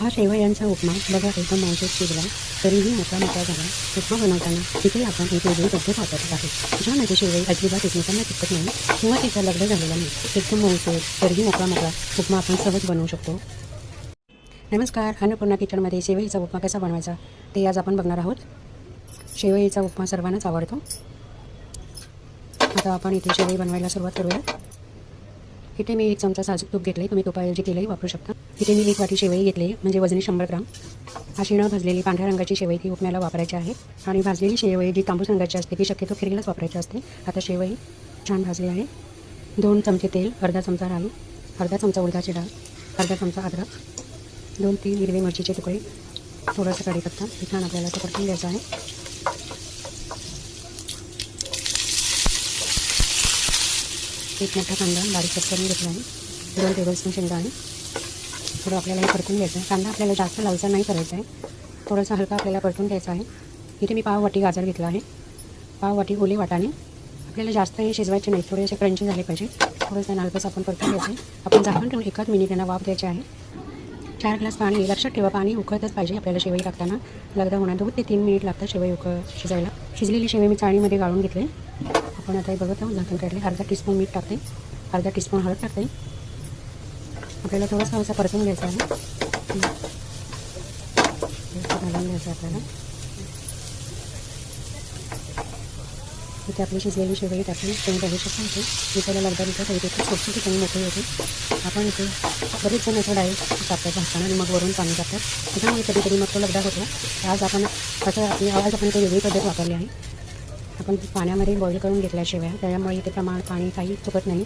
हा शेवयांचा उपमा बघा एकदम मौजूद शिजला तरीही मोठा मोठा झाला. उपमा बनवताना तिथे आपण एक वेगळी पद्धत वापरत आहे ज्यामध्ये शेवई अजिबात एकमेकांना चिकट नाही किंवा तिचा लग्न झालेला नाही एकदम मौजूद तरीही मोठा मोठा उपमा आपण सहज बनवू शकतो. नमस्कार अन्नपूर्णा किचनमध्ये शेवईचा उपमा कसा बनवायचा ते आज आपण बघणार आहोत. शेवईचा उपमा सर्वांनाच आवडतो. आता आपण इथे शेवई बनवायला सुरुवात करूया. इथे मी एक चमचा साजूक तूप आहे तुम्ही तुपाऐवजी तेलही वापरू शकता. इथे मी एक वाटी शेवई घेतली म्हणजे वजनी शंभर ग्राम. अशी न भाजलेली पांढऱ्या रंगाची शेवई ती उपम्याला वापरायची आहे. आणि भाजलेली शेवई जी तांबूस रंगाची असते ती शक्यतो खिरीलाच वापरायची असते. आता शेवई छान भाजली आहे. दोन चमचे तेल अर्धा चमचा राई अर्धा चमचा उडदाची डाळ अर्धा चमचा अद्रक दोन तीन हिरवे मिरचीचे तुकडे थोडासा कढीपत्ता. हे छान आपल्याला ते परतून द्यायचं आहे. एक मोठा कांदा बारीक कट करून घेतला आहे. दोन टेबलस्पून शेंगदाणे थोडं आपल्याला हे परतून घ्यायचं आहे. कांदा आपल्याला जास्त लालसा नाही करायचा आहे. थोडासा हलका आपल्याला परतून घ्यायचा आहे. इथे मी पाव वाटी गाजर घेतला आहे. पाव वाटी ओले वाटाणे. आपल्याला जास्त हे शिजवायचे नाही. थोडे असे क्रंची झाले पाहिजे. थोडंसं नालकस आपण परतून घ्यायचं आपण झाकण ठेवून एकाच मिनिट त्यांना वाफ द्यायचे आहे. चार ग्लास पाणी. लक्षात ठेवा पाणी उकळतच पाहिजे आपल्याला शेवई टाकताना लगदा होणार. दोन ते तीन मिनिट लागतात शेवई उकळ शिजायला. शिजलेली शेवई मी चाळणीमध्ये गाळून घेतले. आपण आता हे बघत आहोत. झाकण काढले. अर्धा टीस्पून मीठ टाकते. अर्धा टीस्पून हळद टाकते. आपल्याला थोडासा असं परतून घ्यायचा आहे थोडंसं घालून घ्यायचं आपल्याला इथे आपली शिजलेली शेवई टाकली तुम्ही बघू शकता इथे विकायला लगदा विकत होते तिथे छोटी ठिकाणी मोठी होती आपण इथे बरेच जण असं डायरेक्ट टाकतात भाजताना आणि मग वरून पाणी टाकतात त्याच्यामुळे कधीतरी मग तो लगदा होतो आज आपण त्याचा आपली आज आपण ते वेगळी पद्धत वापरली आहे आपण पाण्यामध्ये बॉईल करून घेतल्या त्याच्यामुळे इथे प्रमाण पाणी काही चुकत नाही.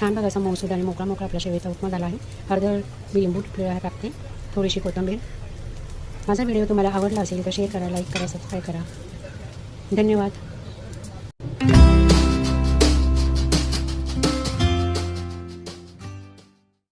छान बघा असा मौसूद आणि मोकळा मोकळा आपल्या शेवेचा उपमा झाला आहे. अर्ध मी लिंबू टाकते. थोडीशी कोथिंबीर. माझा व्हिडिओ तुम्हाला आवडला असेल तर शेअर करा लाईक करा सबस्क्राईब करा. धन्यवाद.